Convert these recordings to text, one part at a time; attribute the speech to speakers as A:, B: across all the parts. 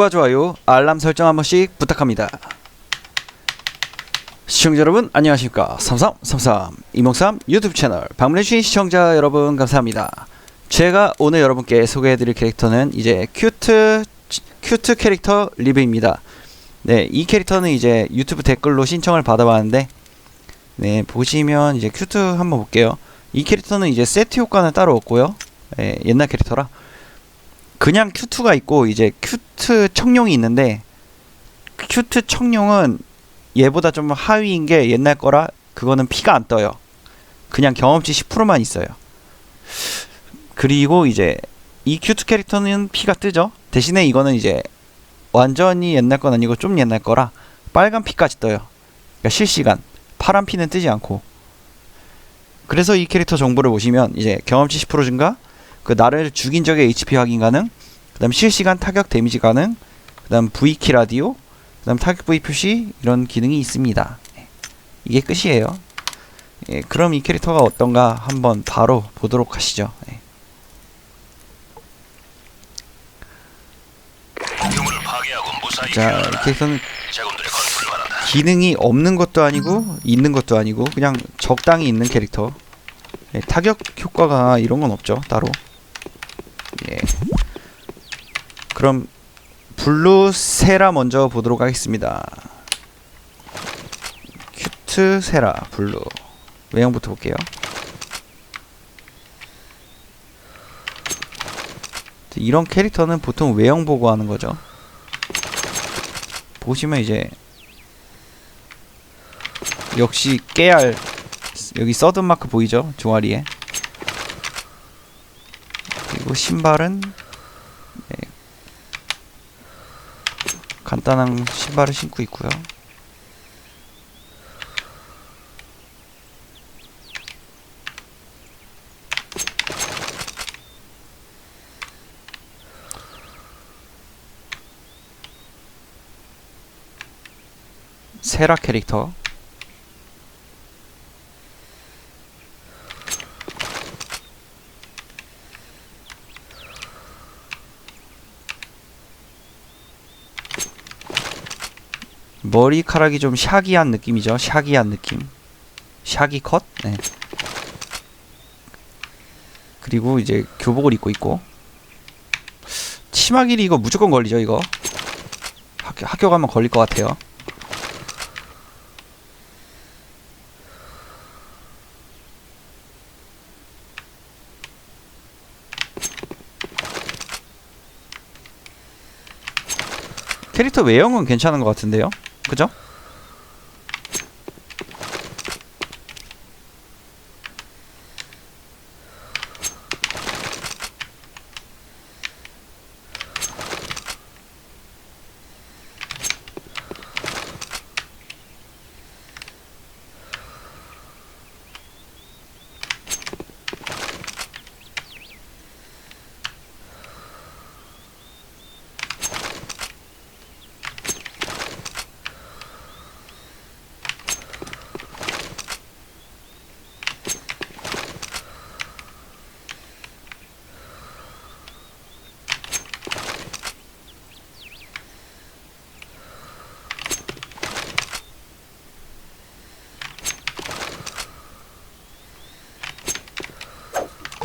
A: 구독과 좋아요, 알람 설정 한 번씩 부탁합니다. 시청자 여러분 안녕하십니까 삼삼삼삼 이몽삼 유튜브 채널 방문해주신 시청자 여러분 감사합니다. 제가 오늘 여러분께 소개해드릴 캐릭터는 이제 큐트 큐트 캐릭터 리뷰입니다. 네, 이 캐릭터는 이제 유튜브 댓글로 신청을 받아봤는데 네 보시면 이제 큐트 한번 볼게요. 이 캐릭터는 이제 세트 효과는 따로 없고요. 예, 옛날 캐릭터라 그냥 큐트가 있고 이제 큐트 청룡이 있는데 큐트 청룡은 얘보다 좀 하위인 게 옛날 거라 그거는 피가 안 떠요. 그냥 경험치 10%만 있어요. 그리고 이제 이 큐트 캐릭터는 피가 뜨죠. 대신에 이거는 이제 완전히 옛날 건 아니고 좀 옛날 거라 빨간 피까지 떠요. 그러니까 실시간 파란 피는 뜨지 않고. 그래서 이 캐릭터 정보를 보시면 이제 경험치 10% 증가, 그 나를 죽인 적의 HP 확인 가능, 그 다음 실시간 타격 데미지 가능, 그 다음 V키 라디오, 그 다음 타격 부위 표시 이런 기능이 있습니다. 예. 이게 끝이에요. 예, 그럼 이 캐릭터가 어떤가 한번 바로 보도록 하시죠. 예. 자. 캐릭터는. 기능이 없는 것도 아니고 있는 것도 아니고 그냥 적당히 있는 캐릭터. 예, 타격 효과가 이런 건 없죠 따로. 예. 그럼 블루 세라 먼저 보도록 하겠습니다. 큐트 세라 블루 외형부터 볼게요. 이런 캐릭터는 보통 외형 보고 하는 거죠. 보시면 이제 역시 깨알 여기 서든 마크 보이죠? 종아리에 그리고 신발은 네. 간단한 신발을 신고 있고요. 세라 캐릭터 머리카락이 좀 샤기한 느낌이죠. 샤기한 느낌. 샤기 컷? 네. 그리고 이제 교복을 입고 있고 치마 길이 이거 무조건 걸리죠, 이거. 학교 학교 가면 걸릴 것 같아요. 캐릭터 외형은 괜찮은 것 같은데요? 그죠?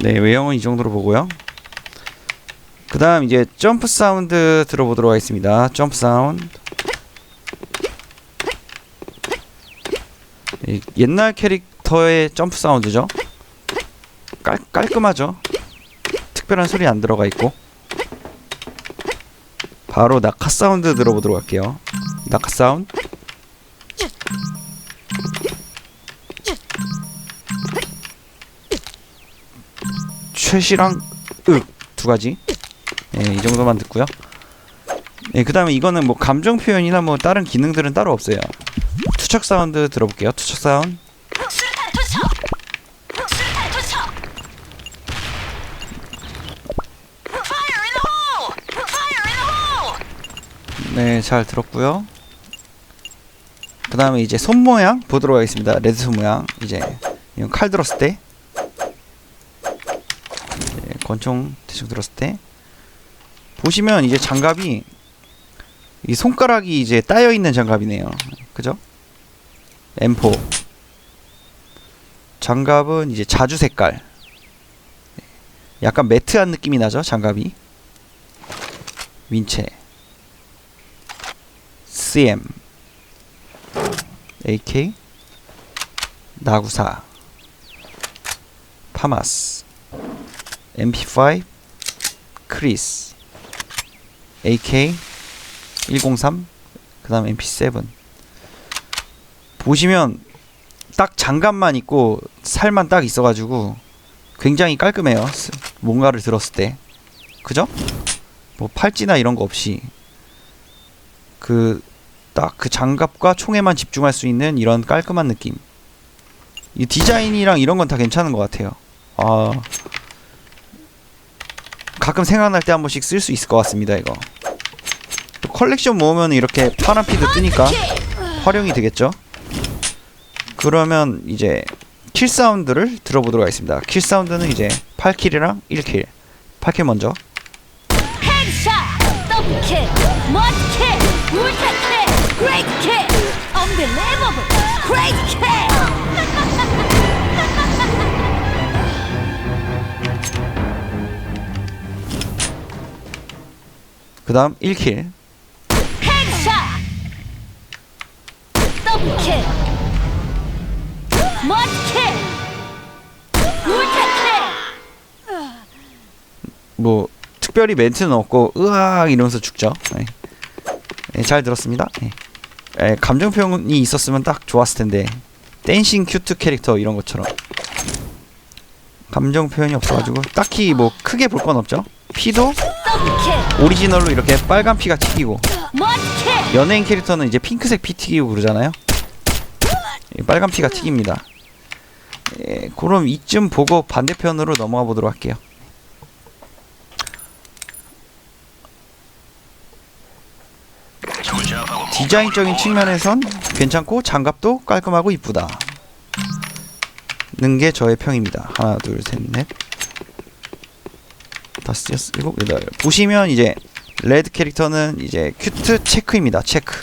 A: 네, 외형은 이 정도로 보고요. 그 다음 이제 점프 사운드 들어보도록 하겠습니다. 점프 사운드. 이 옛날 캐릭터의 점프 사운드죠. 깔, 깔끔하죠. 특별한 소리 안 들어가 있고. 바로 낙하 사운드 들어보도록 할게요. 낙하 사운드. 최시랑 윽두 가지. 예, 이 정도만 듣고요. 예, 그 다음에 이거는 뭐 감정 표현이나 뭐 다른 기능들은 따로 없어요. 투척 사운드 들어볼게요. 투척 사운드. 네, 잘 들었고요. 그 다음에 이제 손 모양 보도록 하겠습니다. 레드 손 모양. 이제 칼 들었을 때, 예, 권총 대충 들었을 때 보시면 이제 장갑이 이 손가락이 이제 따여 있는 장갑이네요. 그죠? M4 장갑은 이제 자주 색깔. 약간 매트한 느낌이 나죠, 장갑이. 윈체 CM AK 나구사 파마스 MP5 크리스 AK 103 그 다음 MP7 보시면 딱 장갑만 있고 살만 딱 있어가지고 굉장히 깔끔해요. 스- 뭔가를 들었을 때. 그죠? 뭐 팔찌나 이런 거 없이. 그딱그 장갑과 총에만 집중할 수 있는 이런 깔끔한 느낌. 이 디자인이랑 이런 건 다 괜찮은 것 같아요. 아 가끔 생각날 때 한 번씩 쓸 수 있을 것 같습니다 이거. 또 컬렉션 모으면 이렇게 파란 피드 뜨니까 활용이 되겠죠? 그러면 이제 킬 사운드를 들어보도록 하겠습니다. 킬 사운드는 이제 8킬이랑 1킬. 8킬 먼저 그 다음 1킬
B: Headshot, double kill, mud kill, ultra kill.
A: 뭐 특별히 멘트는 없고 으악 이러면서 죽죠. 네. 네, 잘 들었습니다. 네. 네, 감정 표현이 있었으면 딱 좋았을 텐데 댄싱 큐트 캐릭터 이런 것처럼 감정 표현이 없어가지고 딱히 뭐 크게 볼 건 없죠. 피도 오리지널로 이렇게 빨간 피가 튀기고. 연예인 캐릭터는 이제 핑크색 피 튀기고 그러잖아요. 이 빨간 피가 튀깁니다. 예, 그럼 이쯤 보고 반대편으로 넘어가 보도록 할게요. 디자인적인 측면에선 괜찮고 장갑도 깔끔하고 이쁘다. 는게 저의 평입니다. 하나, 둘, 셋, 넷, 다섯, 여섯, 일곱, 여덟. 보시면 이제 레드 캐릭터는 이제 큐트 체크입니다. 체크.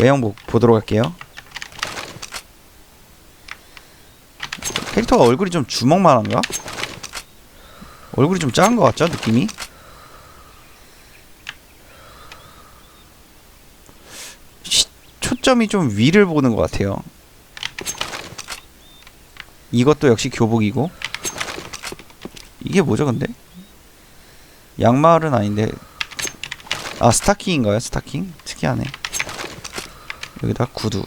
A: 외형 보, 보도록 할게요. 캐릭터가 얼굴이 좀 주먹만한가? 얼굴이 좀 작은 것 같죠? 느낌이? 시- 초점이 좀 위를 보는 것 같아요. 이것도 역시 교복이고 이게 뭐죠 근데? 양말은 아닌데 아 스타킹인가요? 스타킹? 특이하네. 여기다 구두.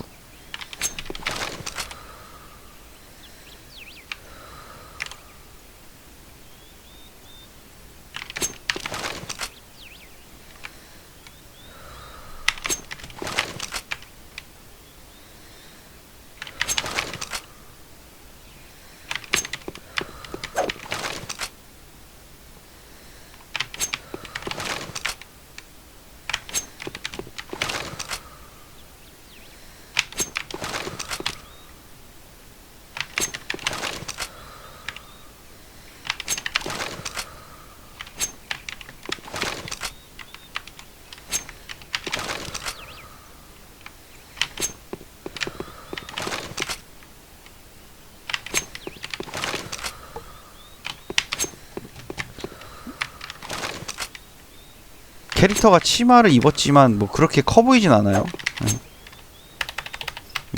A: 캐릭터가 치마를 입었지만 뭐 그렇게 커 보이진 않아요. 네.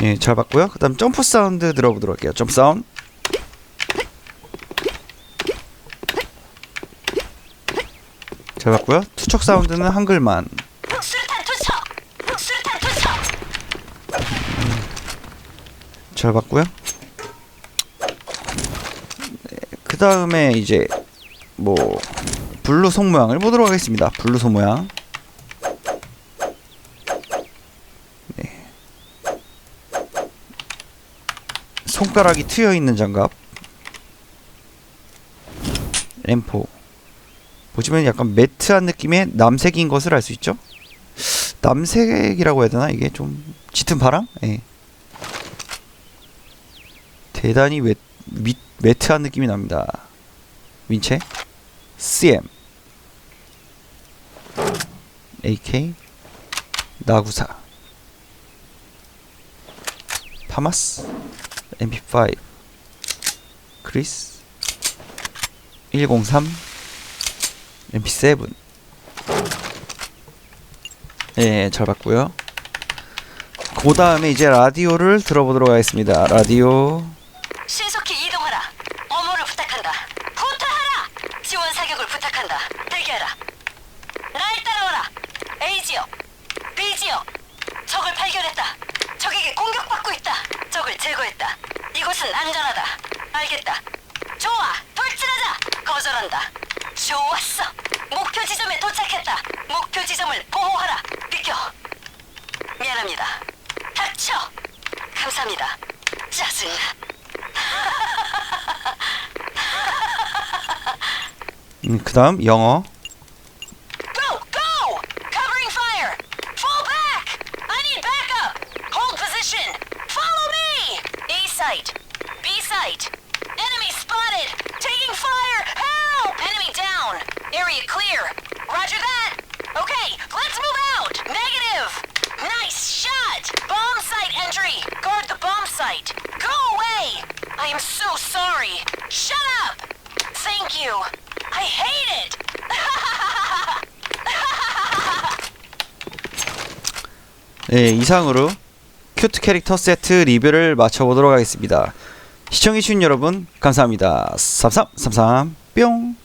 A: 예, 잘 봤고요. 그다음 점프 사운드 들어보도록 할게요. 점프 사운드. 잘 봤고요. 투척 사운드는 한글만.
B: 투척.
A: 잘 봤고요. 네, 그 다음에 이제 뭐 블루 손 모양을 보도록 하겠습니다. 블루 손 모양. 네. 손가락이 트여 있는 장갑. M4. 보시면 약간 매트한 느낌의 남색인 것을 알 수 있죠. 남색이라고 해야 되나 이게 좀 짙은 파랑? 예. 대단히 매, 미, 매트한 느낌이 납니다. 윈체, CM, AK, 나구사 파마스 MP5 크리스 103 MP7 예, 잘 봤고요. 그 다음에 이제 라디오를 들어보도록 하겠습니다. 라디오
C: 신속히 이동하라. 어모를 부탁한다. 후퇴하라. 지원 사격을 부탁한다. 대기하라. 날 따라와라. A 지역, B 지역. 적을 발견했다. 적에게 공격받고 있다. 적을 제거했다. 이곳은 안전하다. 알겠다. 좋아. 돌진하자. 거절한다. 좋았어. 목표 지점에 도착했다. 목표 지점을 보호하라. 비켜. 미안합니다. 닥쳐. 감사합니다. 짜증나.
A: 음, 그 다음 영어
C: Site. Enemy spotted! Taking fire! Help! Enemy down! Area clear! Roger that! Okay, let's move out! Negative! Nice shot! Bomb site entry! Guard the bomb site! Go away! I am so sorry! Shut up! Thank you! I hate it!
A: 네, 이상으로 큐트 캐릭터 세트 리뷰를 마쳐보도록 하겠습니다. 시청해주신 여러분 감사합니다. 삼삼삼삼 뿅